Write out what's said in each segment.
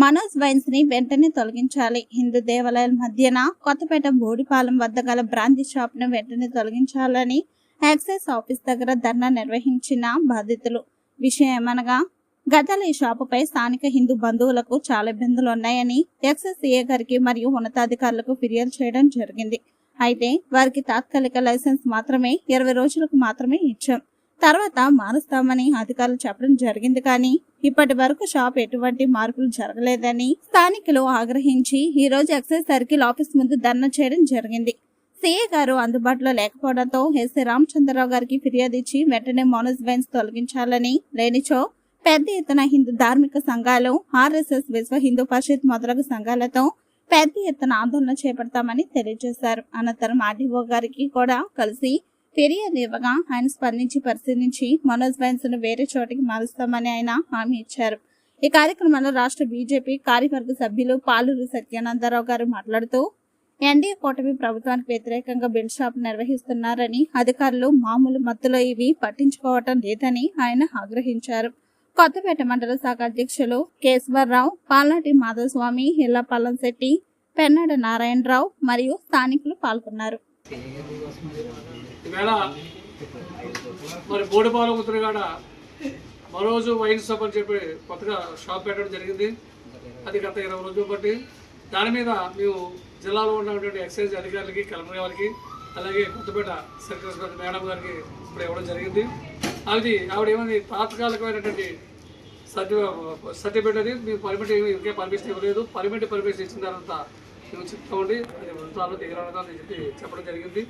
మనోజ్ వైన్స్ని వెంటనే తొలగించాలి. హిందూ దేవాలయాల మధ్యన కొత్తపేట బోడిపాలెం వద్ద గల బ్రాంతి షాప్ను వెంటనే తొలగించాలని ఎక్సైజ్ ఆఫీస్ దగ్గర ధర్నా నిర్వహించిన బాధితులు. విషయం ఏమనగా గతంలో ఈ షాపుపై స్థానిక హిందూ బంధువులకు చాలా ఇబ్బందులు ఉన్నాయని ఎక్సైజ్ సీఏ గారికి మరియు ఉన్నతాధికారులకు ఫిర్యాదు చేయడం జరిగింది. అయితే వారికి తాత్కాలిక లైసెన్స్ మాత్రమే ఇరవై రోజులకు మాత్రమే ఇచ్చాం. తర్వాత మారుస్తామని అధికారులు చెప్పడం జరిగింది కానీ ఇప్పటి వరకు షాప్ ఎటువంటి మార్పులు జరగలేదని స్థానికులు ఆగ్రహించి ఈ రోజు ఎక్సైజ్ సర్కిల్ ఆఫీస్ ముందు ధర్నా చేయడం జరిగింది. సీఏ గారు అందుబాటులో లేకపోవడంతో ఎస్సీ రామచంద్రరావు గారికి ఫిర్యాదు ఇచ్చి వెంటనే మోనస్ బెన్స్ తొలగించాలని లేనిచో పెద్ద ఎత్తున హిందూ ధార్మిక సంఘాలు ఆర్ఎస్ఎస్ విశ్వ హిందూ పరిషత్ మొదలగు సంఘాలతో పెద్ద ఎత్తున ఆందోళన చేపడతామని తెలియజేశారు. అనంతరం ఆర్డీఓ గారికి కూడా కలిసి ఫిర్యాదు ఆయన స్పందించి పరిశీలించి మనోజ్ బైన్స్ను వేరే చోటికి మారుస్తామని ఆయన హామీ ఇచ్చారు. ఈ కార్యక్రమంలో రాష్ట్ర బీజేపీ కార్యవర్గ సభ్యులు పాలూరు సత్యానందరావు గారు మాట్లాడుతూ ఎన్డీఏ కూటమి ప్రభుత్వానికి వ్యతిరేకంగా బిల్ షాప్ నిర్వహిస్తున్నారని అధికారులు మామూలు మత్తులో ఇవి పట్టించుకోవటం లేదని ఆయన ఆగ్రహించారు. కొత్తపేట మండల శాఖ అధ్యక్షులు కేశవరరావు పాలాటి మాధవస్వామి ఇళ్ళ శెట్టి పెన్నాడ నారాయణరావు మరియు స్థానికులు పాల్గొన్నారు. ఈవేళ మరి బోడిపాలెం ఉత్తరగాడ మరోజు వైన్ షాప్ అని చెప్పి కొత్తగా షాప్ పెట్టడం జరిగింది. అది గత ఇరవై రోజులు బట్టి. దాని మీద మేము జిల్లాలో ఉన్నటువంటి ఎక్సైజ్ అధికారులకి కలెక్టర్ గారికి అలాగే కొత్తపేట సర్కిల్ మేడం గారికి ఇప్పుడు ఇవ్వడం జరిగింది. అది ఆవిడ ఏమైంది? తాత్కాలికమైనటువంటి సర్టి సర్టిఫికేట్ అది మేము పర్మిట్ ఏమి ఇంకే పర్మిషన్ ఇవ్వలేదు. పర్మిట్ పర్మిషన్ ఇచ్చిన తర్వాత మేము చెప్తామండి అది ఉంచాలో దిగరాను అని చెప్పి చెప్పడం జరిగింది.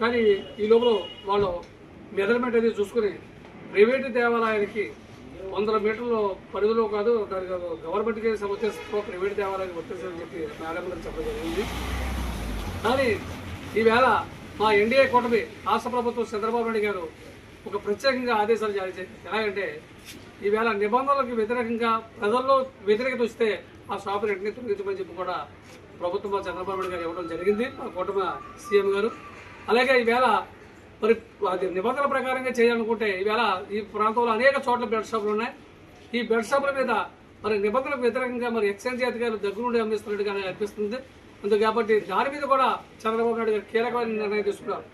కానీ ఈ లోపల వాళ్ళు మెజర్మెంట్ అనేది చూసుకుని ప్రైవేటు దేవాలయానికి వందల మీటర్ల పరిధిలో కాదు దాని కాదు గవర్నమెంట్కి సంబంధించిన ప్రైవేట్ దేవాలయానికి వర్తించాలని చెప్పి మేడం గారు చెప్పడం జరిగింది. కానీ ఈవేళ మా ఎన్డీఏ కూటమి రాష్ట్ర ప్రభుత్వం చంద్రబాబు నాయుడు గారు ఒక ప్రత్యేకంగా ఆదేశాలు జారీ చేసింది ఎలాగంటే ఈవేళ నిబంధనలకు వ్యతిరేకంగా ప్రజల్లో వ్యతిరేకత వస్తే ఆ షాపులు వెంటనే తొలగించమని చెప్పి కూడా ప్రభుత్వం మా చంద్రబాబు నాయుడు గారు ఇవ్వడం జరిగింది. మా కూటమి సీఎం గారు. అలాగే ఈవేళ మరి అది నిబంధనల ప్రకారంగా చేయాలనుకుంటే ఈవేళ ఈ ప్రాంతంలో అనేక చోట్ల బెడ్ షాపులు ఉన్నాయి. ఈ బెడ్ షాపుల మీద మరి నిబంధనలకు వ్యతిరేకంగా మరి ఎక్సైజ్ అధికారులు దగ్గరుండి అమ్మిస్తున్నట్టుగా అనిపిస్తుంది అందుకు కాబట్టి దాని మీద కూడా చంద్రబాబు నాయుడు గారు కీలకమైన నిర్ణయం తీసుకున్నారు.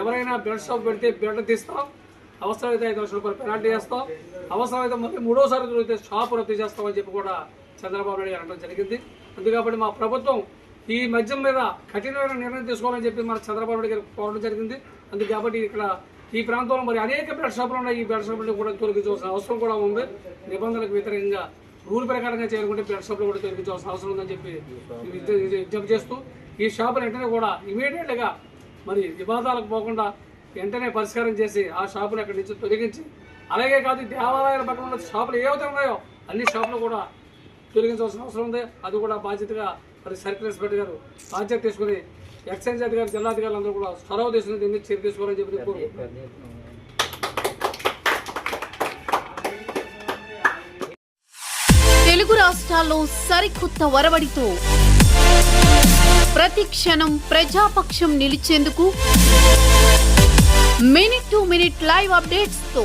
ఎవరైనా బెడ్ షాప్ పెడితే బెడ్ తీస్తాం. అవసరమైతే ఐదు లక్షల రూపాయలు పెనాల్టీ చేస్తాం అవసరమైతే మళ్ళీ మూడోసారి దొరికితే షాప్ రద్దు చేస్తామని చెప్పి కూడా చంద్రబాబు నాయుడు గారు అనడం జరిగింది. అందుకాబట్టి మా ప్రభుత్వం ఈ మద్యం మీద కఠినమైన నిర్ణయం తీసుకోవాలని చెప్పి మన చంద్రబాబు నాయుడు గారు కోరడం జరిగింది. అందుకు కాబట్టి ఇక్కడ ఈ ప్రాంతంలో మరి అనేక బెడ్ షాపులు ఉన్నాయి. ఈ బెడ్ షాపులను కూడా తొలగించవలసిన అవసరం కూడా ఉంది. నిబంధనలకు వ్యతిరేకంగా రూల్ ప్రకారంగా చేయాలంటే బెడ్ షాపులు కూడా తొలగించవలసిన అవసరం ఉందని చెప్పి ఇది- విజ్ఞప్తి చేస్తూ ఈ షాపులు వెంటనే కూడా ఇమీడియట్గా మరి వివాదాలకు పోకుండా వెంటనే పరిష్కారం చేసి ఆ షాపులు అక్కడి నుంచి తొలగించి అలాగే కాదు దేవాలయాల పక్కన ఉన్న షాపులు ఏవైతే ఉన్నాయో అన్ని షాపులు కూడా తొలగించవలసిన అవసరం ఉంది. అది కూడా బాధ్యతగా మరి సర్కిల్ ఇన్స్పెక్టర్ గారు బాధ్యత తీసుకుని ఎక్సైజ్ అధికారి జిల్లాధికారులు అందరూ కూడా చొరవ తీసుకుని దీన్ని చర్య తీసుకోవాలని చెప్పి కోరుకుంటున్నాను. తెలుగు రాష్ట్రాల్లో సరికొత్త వరవడితో ప్రతి క్షణం ప్రజాపక్షం నిలిచేందుకు మినిట్ టు మినిట్ లైవ్ అప్డేట్స్తో